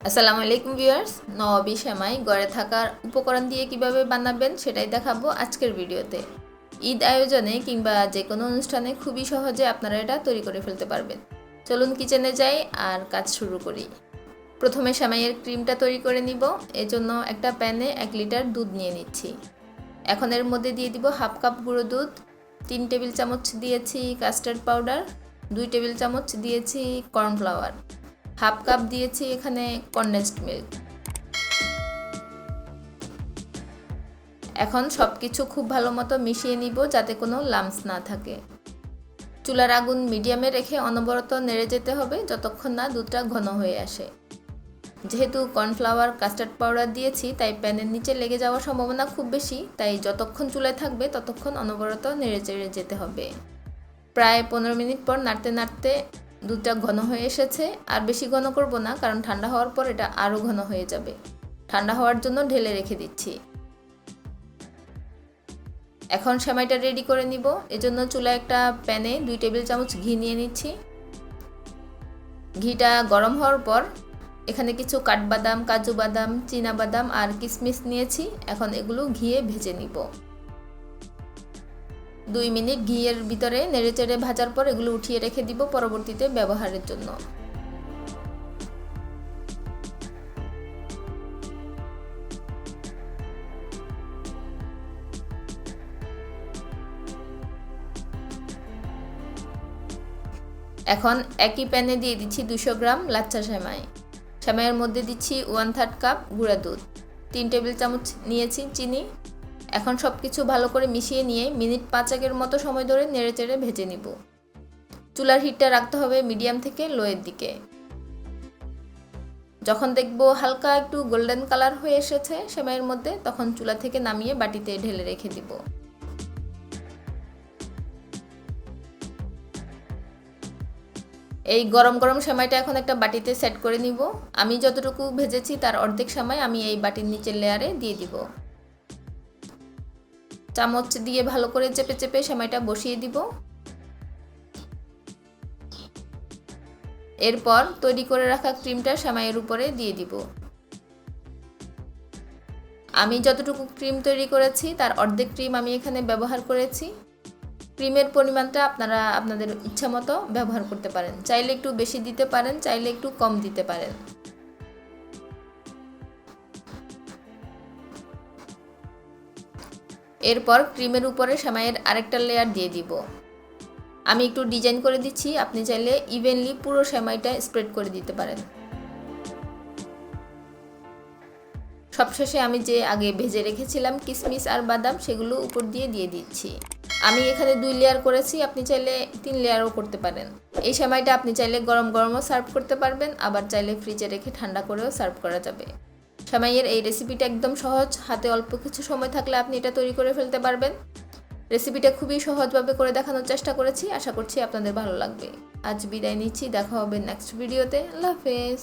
আসসালামু আলাইকুম ভিউয়ার্স নবাবী সেমাই গড়ে থাকার উপকরণ দিয়ে কীভাবে বানাবেন সেটাই দেখাবো আজকের ভিডিওতে। ঈদ আয়োজনে কিংবা যে কোনো অনুষ্ঠানে খুবই সহজে আপনারা এটা তৈরি করে ফেলতে পারবেন। চলুন কিচেনে যাই আর কাজ শুরু করি। প্রথমে সেমাইয়ের ক্রিমটা তৈরি করে নিব, এজন্য একটা প্যানে এক লিটার দুধ নিয়ে নিচ্ছি। এখন এর মধ্যে দিয়ে দিব হাফ কাপ গুঁড়ো দুধ, তিন টেবিল চামচ দিয়েছি কাস্টার্ড পাউডার, দুই টেবিল চামচ দিয়েছি কর্নফ্লাওয়ার। হাফ কাপ দিয়েছি এখানে কন্ডেন্সড মিল্ক এখন সব কিছু খুব ভালো মতো মিশিয়ে নিব যাতে কোনো লামস না থাকে। চুলার আগুন মিডিয়ামে রেখে অনবরত নেড়ে যেতে হবে যতক্ষণ না দুধটা ঘন হয়ে আসে। যেহেতু কর্নফ্লাওয়ার কাস্টার্ড পাউডার দিয়েছি, তাই প্যানের নিচে লেগে যাওয়ার সম্ভাবনা খুব বেশি, তাই যতক্ষণ চুলায় থাকবে ততক্ষণ অনবরত নেড়ে চেড়ে যেতে হবে। প্রায় পনেরো মিনিট পর নাড়তে নাড়তে দুধটা ঘন হয়ে এসেছে। আর বেশি ঘন করব না, কারণ ঠান্ডা হওয়ার পর এটা আরও ঘন হয়ে যাবে। ঠান্ডা হওয়ার জন্য ঢেলে রেখে দিচ্ছি। এখন সেমাইটা রেডি করে নিব। এজন্য চুলায় একটা প্যানে দুই টেবিল চামচ ঘি নিয়ে নিচ্ছি। ঘিটা গরম হওয়ার পর এখানে কিছু কাঠবাদাম, কাজু বাদাম, চীনা বাদাম আর কিশমিশ নিয়েছি। এখন এগুলো ঘিয়ে ভেজে নিব। দুই মিনিট ঘিয়ের ভিতরে নেড়ে চেড়ে ভাজার পর এগুলো উঠিয়ে রেখে দিব পরবর্তীতে ব্যবহারের জন্য। এখন একই প্যানে দিয়ে দিচ্ছি দুশো গ্রাম লাচ্চা সেমাই। সেমাইয়ের মধ্যে দিচ্ছি ওয়ান থার্ড কাপ গুঁড়া দুধ, তিন টেবিল চামচ নিয়েছি চিনি এখন সব কিছু ভালো করে মিশিয়ে নিয়ে মিনিট পাঁচেকের মতো সময় ধরে নেড়ে চেড়ে ভেজে নিব। চুলার হিটটা রাখতে হবে মিডিয়াম থেকে লোয়ের দিকে। যখন দেখব হালকা একটু গোল্ডেন কালার হয়ে এসেছে সেমাইয়ের মধ্যে, তখন চুলা থেকে নামিয়ে বাটিতে ঢেলে রেখে দিব। এই গরম গরম সেমাইটা এখন একটা বাটিতে সেট করে নিব। আমি যতটুকু ভেজেছি তার অর্ধেক সময় আমি এই বাটির নিচের লেয়ারে দিয়ে দিব। চামচ দিয়ে ভালো করে চেপে চেপে সেমাইটা বসিয়ে দিব। এরপর তৈরি করে রাখা ক্রিমটা সেমাইয়ের উপরে দিয়ে দিব। আমি যতটুকু ক্রিম তৈরি করেছি, তার অর্ধেক ক্রিম আমি এখানে ব্যবহার করেছি। ক্রিমের পরিমাণটা আপনারা আপনাদের ইচ্ছা মতো ব্যবহার করতে পারেন। চাইলে একটু বেশি দিতে পারেন, চাইলে একটু কম দিতে পারেন। এরপর ক্রিমের উপরে সেমাইয়ের আরেকটা লেয়ার দিয়ে দিব। আমি একটু ডিজাইন করে দিচ্ছি, আপনি চাইলে ইভেনলি পুরো সেমাইটা স্প্রেড করে দিতে পারেন। সবশেষে আমি যে আগে ভেজে রেখেছিলাম কিশমিশ আর বাদাম, সেগুলো উপর দিয়ে দিয়ে দিচ্ছি। আমি এখানে দুই লেয়ার করেছি, আপনি চাইলে তিন লেয়ারও করতে পারেন। এই সেমাইটা আপনি চাইলে গরম গরমও সার্ভ করতে পারবেন, আবার চাইলে ফ্রিজে রেখে ঠান্ডা করেও সার্ভ করা যাবে। সেমাইয়ের এই রেসিপিটা একদম সহজ। হাতে অল্প কিছু সময় থাকলে আপনি এটা তৈরি করে ফেলতে পারবেন। রেসিপিটা খুবই সহজভাবে করে দেখানোর চেষ্টা করেছি। আশা করছি আপনাদের ভালো লাগবে। আজ বিদায় নিচ্ছি। দেখা হবে নেক্সট ভিডিওতে আল্লাহ হাফেজ।